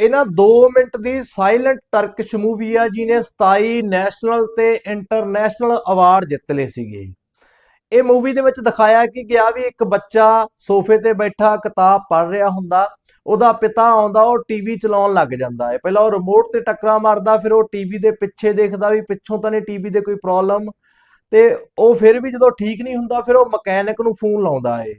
ਇਹਨਾਂ 2 ਮਿੰਟ ਦੀ silent Turkish movie ਆ, ਜਿਹਨੇ 27 ਨੈਸ਼ਨਲ ਤੇ ਇੰਟਰਨੈਸ਼ਨਲ ਅਵਾਰਡ ਜਿੱਤ ਲਏ ਸੀਗੇ। ਇਹ ਮੂਵੀ ਦੇ ਵਿੱਚ ਦਿਖਾਇਆ ਕਿ ਗਿਆ ਵੀ ਇੱਕ ਬੱਚਾ ਸੋਫੇ ਤੇ ਬੈਠਾ, ਕਿਤਾਬ ਪੜ੍ਹ ਰਿਹਾ ਹੁੰਦਾ, ਉਹਦਾ ਪਿਤਾ ਆਉਂਦਾ, ਉਹ ਟੀਵੀ ਚਲਾਉਣ ਲੱਗ ਜਾਂਦਾ ਹੈ। ਪਹਿਲਾਂ ਉਹ ਰਿਮੋਟ ਤੇ ਟੱਕਰਾ ਮਾਰਦਾ, ਫਿਰ ਉਹ ਟੀਵੀ ਦੇ ਪਿੱਛੇ ਦੇਖਦਾ ਵੀ ਪਿੱਛੋਂ ਤਾਂ ਨਹੀਂ ਟੀਵੀ ਦੇ ਕੋਈ ਪ੍ਰੋਬਲਮ ਤੇ ਉਹ ਫਿਰ ਵੀ ਜਦੋਂ ਠੀਕ ਨਹੀਂ ਹੁੰਦਾ, ਫਿਰ ਉਹ ਮਕੈਨਿਕ ਨੂੰ ਫੋਨ ਲਾਉਂਦਾ ਏ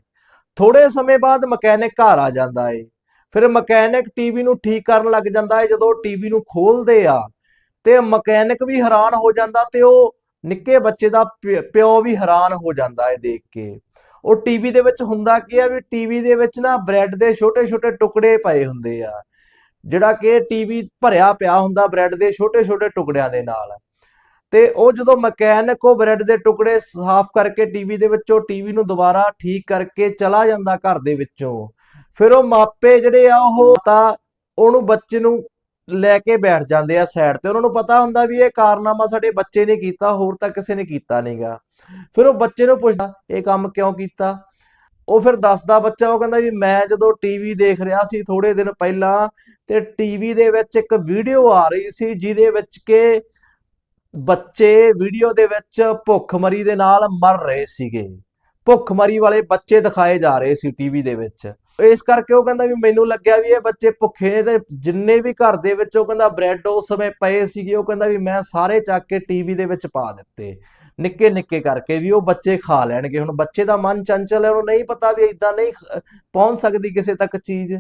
ਥੋੜੇ ਸਮੇਂ ਬਾਅਦ ਮਕੈਨਿਕ ਘਰ ਆ ਜਾਂਦਾ ਏ ਫਿਰ ਮਕੈਨਿਕ ਟੀਵੀ ਨੂੰ ਠੀਕ ਕਰਨ ਲੱਗ ਜਾਂਦਾ ਏ ਜਦੋਂ ਟੀਵੀ ਨੂੰ ਖੋਲਦੇ ਆ ਤੇ ਮਕੈਨਿਕ ਵੀ ਹੈਰਾਨ ਹੋ ਜਾਂਦਾ ਤੇ ਉਹ ਨਿੱਕੇ ਬੱਚੇ ਦਾ ਪਿਓ ਵੀ ਹੈਰਾਨ ਹੋ ਜਾਂਦਾ ਏ ਦੇਖ ਕੇ। ਉਹ ਟੀਵੀ ਦੇ ਵਿੱਚ ਹੁੰਦਾ ਕੀ ਆ ਵੀ ਟੀਵੀ ਦੇ ਵਿੱਚ ਨਾ ਬ੍ਰੈਡ ਦੇ ਛੋਟੇ-ਛੋਟੇ ਟੁਕੜੇ ਪਏ ਹੁੰਦੇ ਆ। ਜਿਹੜਾ ਕਿ ਟੀਵੀ ਭਰਿਆ ਪਿਆ ਹੁੰਦਾ ਬ੍ਰੈਡ ਦੇ ਛੋਟੇ-ਛੋਟੇ ਟੁਕੜਿਆਂ ਦੇ ਨਾਲ। ਤੇ ਉਹ ਜਦੋਂ ਮਕੈਨਿਕ ਉਹ ਬ੍ਰੈਡ ਦੇ ਟੁਕੜੇ ਸਾਫ਼ ਕਰਕੇ ਟੀਵੀ ਦੇ ਵਿੱਚੋਂ ਟੀਵੀ ਨੂੰ ਦੁਬਾਰਾ ਠੀਕ ਕਰਕੇ ਚਲਾ ਜਾਂਦਾ ਘਰ ਦੇ ਵਿੱਚੋਂ ਫਿਰ ਉਹ ਮਾਪੇ ਜਿਹੜੇ ਆ, ਉਹ ਤਾਂ ਉਹਨੂੰ ਬੱਚੇ ਨੂੰ ਲੈ ਕੇ ਬੈਠ ਜਾਂਦੇ ਆ ਸਾਈਡ ਤੇ। ਉਹਨਾਂ ਨੂੰ ਪਤਾ ਹੁੰਦਾ ਵੀ ਇਹ ਕਾਰਨਾਮਾ ਸਾਡੇ ਬੱਚੇ ਨੇ ਕੀਤਾ, ਹੋਰ ਤਾਂ ਕਿਸੇ ਨੇ ਕੀਤਾ ਨਹੀਂਗਾ ਫਿਰ ਉਹ ਬੱਚੇ ਨੂੰ ਪੁੱਛਦਾ, ਇਹ ਕੰਮ ਕਿਉਂ ਕੀਤਾ? ਉਹ ਫਿਰ ਦੱਸਦਾ ਬੱਚਾ, ਉਹ ਕਹਿੰਦਾ ਵੀ ਮੈਂ ਜਦੋਂ ਟੀਵੀ ਦੇਖ ਰਿਹਾ ਸੀ ਥੋੜੇ ਦਿਨ ਪਹਿਲਾਂ, ਤੇ ਟੀਵੀ ਦੇ ਵਿੱਚ ਇੱਕ ਵੀਡੀਓ ਆ ਰਹੀ ਸੀ, ਜਿਹਦੇ ਵਿੱਚ ਕਿ ਬੱਚੇ ਵੀਡੀਓ ਦੇ ਵਿੱਚ ਭੁੱਖਮਰੀ ਦੇ ਨਾਲ ਮਰ ਰਹੇ ਸੀਗੇ। ਭੁੱਖਮਰੀ ਵਾਲੇ ਬੱਚੇ ਦਿਖਾਏ ਜਾ ਰਹੇ ਸੀ ਟੀਵੀ ਦੇ ਵਿੱਚ। ਇਸ ਕਰਕੇ ਉਹ ਕਹਿੰਦਾ ਵੀ ਮੈਨੂੰ ਲੱਗਿਆ ਵੀ ਇਹ ਬੱਚੇ ਭੁੱਖੇ ਨੇ ਤੇ ਜਿੰਨੇ ਵੀ ਘਰ ਦੇ ਵਿੱਚ ਉਹ ਕਹਿੰਦਾ ਬ੍ਰੈਡ ਉਸ ਸਮੇਂ ਪਏ ਸੀਗੇ, ਉਹ ਕਹਿੰਦਾ ਵੀ ਮੈਂ ਸਾਰੇ ਚੱਕ ਕੇ ਟੀਵੀ ਦੇ ਵਿੱਚ ਪਾ ਦਿੱਤੇ। ਨਿੱਕੇ ਨਿੱਕੇ ਕਰਕੇ ਵੀ ਉਹ ਬੱਚੇ ਖਾ ਲੈਣਗੇ। ਹੁਣ ਬੱਚੇ ਦਾ ਮਨ ਚੰਚਲ ਹੈ, ਉਹਨੂੰ ਨਹੀਂ ਪਤਾ ਵੀ ਇਦਾਂ ਨਹੀਂ ਪਹੁੰਚ ਸਕਦੀ ਕਿਸੇ ਤੱਕ ਚੀਜ਼।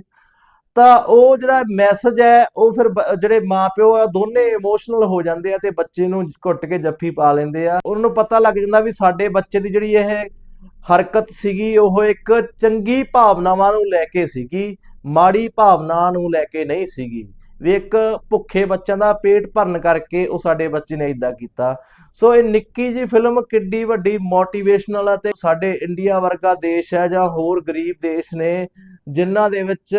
ਤਾਂ ਉਹ ਜਿਹੜਾ ਮੈਸੇਜ ਹੈ, ਉਹ ਫਿਰ ਬ- ਜਿਹੜੇ ਮਾਪਿਓ ਆ, ਦੋਨੇ ਇਮੋਸ਼ਨਲ ਹੋ ਜਾਂਦੇ ਆ ਤੇ ਬੱਚੇ ਨੂੰ ਘੁੱਟ ਕੇ ਜੱਫੀ ਪਾ ਲੈਂਦੇ ਆ। ਉਹਨਾਂ ਨੂੰ ਪਤਾ ਲੱਗ ਜਾਂਦਾ ਵੀ ਸਾਡੇ ਬੱਚੇ ਦੀ ਜਿਹੜੀ ਇਹ ਹਰਕਤ ਸੀਗੀ, ਉਹ ਇੱਕ ਚੰਗੀ ਭਾਵਨਾਵਾਂ ਨੂੰ ਲੈ ਕੇ ਸੀਗੀ, ਮਾੜੀ ਭਾਵਨਾ ਨੂੰ ਲੈ ਕੇ ਨਹੀਂ ਸੀਗੀ। ਵੀ ਇੱਕ ਭੁੱਖੇ ਬੱਚਿਆਂ ਦਾ ਪੇਟ ਭਰਨ ਕਰਕੇ ਉਹ ਸਾਡੇ ਬੱਚੇ ਨੇ ਇਦਾਂ ਕੀਤਾ। ਸੋ ਇਹ ਨਿੱਕੀ ਜੀ ਫਿਲਮ ਕਿੱਡੀ ਵੱਡੀ ਮੋਟੀਵੇਸ਼ਨਲ ਆ ਤੇ ਸਾਡੇ ਇੰਡੀਆ ਵਰਗਾ ਦੇਸ਼ ਹੈ ਜਾਂ ਹੋਰ ਗਰੀਬ ਦੇਸ਼ ਨੇ, ਜਿਨ੍ਹਾਂ ਦੇ ਵਿੱਚ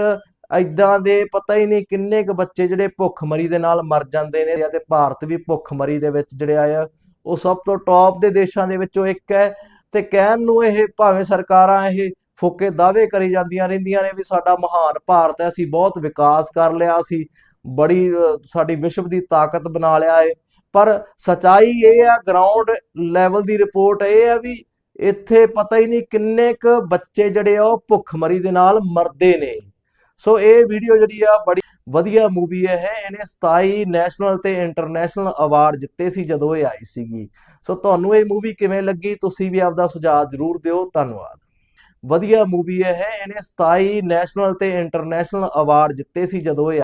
ਇਦਾਂ ਦੇ ਪਤਾ ਹੀ ਨਹੀਂ ਕਿੰਨੇ ਕੁ ਬੱਚੇ ਜਿਹੜੇ ਭੁੱਖਮਰੀ ਦੇ ਨਾਲ ਮਰ ਜਾਂਦੇ ਨੇ ਤੇ ਭਾਰਤ ਵੀ ਭੁੱਖਮਰੀ ਦੇ ਵਿੱਚ ਜਿਹੜੇ ਆ, ਉਹ ਸਭ ਤੋਂ ਟੌਪ ਦੇ ਦੇਸ਼ਾਂ ਦੇ ਵਿੱਚੋਂ ਇੱਕ ਹੈ। ਤੇ ਕਹਿਣ ਨੂੰ ਇਹ ਭਾਵੇਂ ਸਰਕਾਰਾਂ ਇਹ ਫੋਕੇ ਦਾਅਵੇ ਕਰੀ ਜਾਂਦੀਆਂ ਰਹਿੰਦੀਆਂ ਨੇ ਵੀ ਸਾਡਾ ਮਹਾਨ ਭਾਰਤ ਹੈ, ਅਸੀਂ ਬਹੁਤ ਵਿਕਾਸ ਕਰ ਲਿਆ, ਅਸੀਂ ਬੜੀ ਸਾਡੀ ਵਿਸ਼ਵ ਦੀ ਤਾਕਤ ਬਣਾ ਲਿਆ ਹੈ ਪਰ ਸਚਾਈ ਇਹ ਆ ਗਰਾਊਂਡ ਲੈਵਲ ਦੀ ਰਿਪੋਰਟ ਇਹ ਆ ਵੀ ਇੱਥੇ ਪਤਾ ਹੀ ਨਹੀਂ ਕਿੰਨੇ ਕੁ ਬੱਚੇ ਜਿਹੜੇ ਆ ਉਹ ਭੁੱਖਮਰੀ ਦੇ ਨਾਲ ਮਰਦੇ ਨੇ। ਸੋ ਇਹ ਵੀਡੀਓ ਜਿਹੜੀ ਆ ਬੜੀ ਵਧੀਆ ਮੂਵੀ ਹੈ, ਇਹਨੇ 27 ਨੈਸ਼ਨਲ ਤੇ ਇੰਟਰਨੈਸ਼ਨਲ ਅਵਾਰਡ ਜਿੱਤੇ ਸੀ ਜਦੋਂ ਇਹ ਆਈ ਸੀਗੀ। ਸੋ ਤੁਹਾਨੂੰ ਇਹ ਮੂਵੀ ਕਿਵੇਂ ਲੱਗੀ? ਤੁਸੀਂ ਵੀ ਆਪਦਾ ਸੁਝਾਅ ਜ਼ਰੂਰ ਦਿਓ। ਧੰਨਵਾਦ। ਵਧੀਆ ਮੂਵੀ ਹੈ, ਇਹਨੇ 27 ਨੈਸ਼ਨਲ ਤੇ ਇੰਟਰਨੈਸ਼ਨਲ ਅਵਾਰਡ ਜਿੱਤੇ ਸੀ ਜਦੋਂ ਇਹ